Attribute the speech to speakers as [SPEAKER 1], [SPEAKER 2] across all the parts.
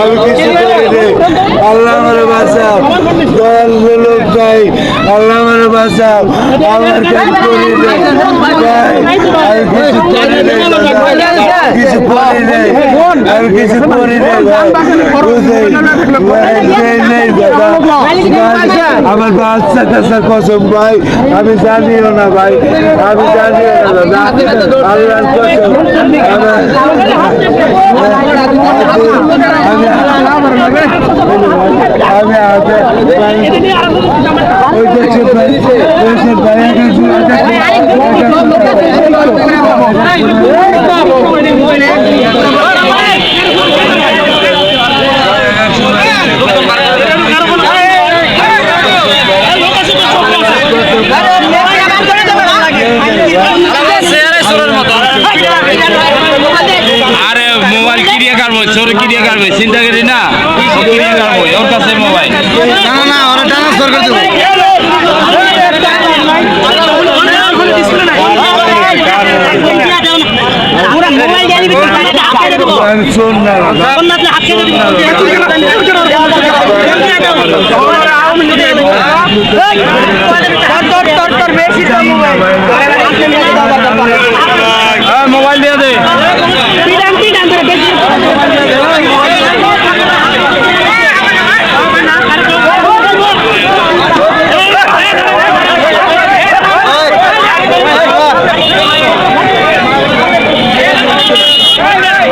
[SPEAKER 1] আমি কিছু আল্লাহ আমার বাঁচাও। দয়াল লোক যাই আল্লাহ বাঁচাও আমার কিছু করি নেই আমি কিছু করি নেই আমি কিছু করি নেই আমি কিছু করি নেই আমার বাচ্চা কাছে কসম ভাই আমি জানিও না ভাই আমি জানিও না দাদা আল্লাহর কসম আমি আমি আগে
[SPEAKER 2] আরে মোবাইল কিরিয়ে কাটবো? চোর কিরিয়ে কাটবে? চিন্তা করি না। কিরিয়ে কাটবো। ওর কাছে মোবাইল।
[SPEAKER 1] না না, ওরা ট্রান্সফার করে আমি শোন না দাদা
[SPEAKER 2] মোবাইল দিয়ে দে।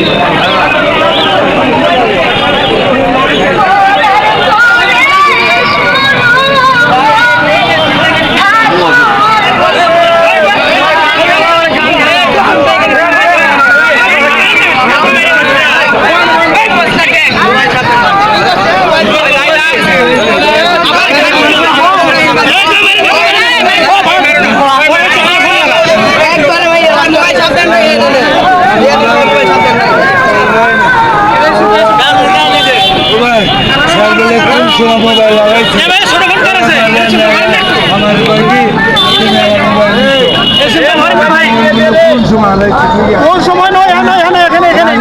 [SPEAKER 1] Yeah. দেখি কোন সময় মোবাইল লাগাইছে আমার বাড়ি কোন সময় লাগাইছে
[SPEAKER 3] কোন সময় নয় এখানে এখানে এখানে এখানে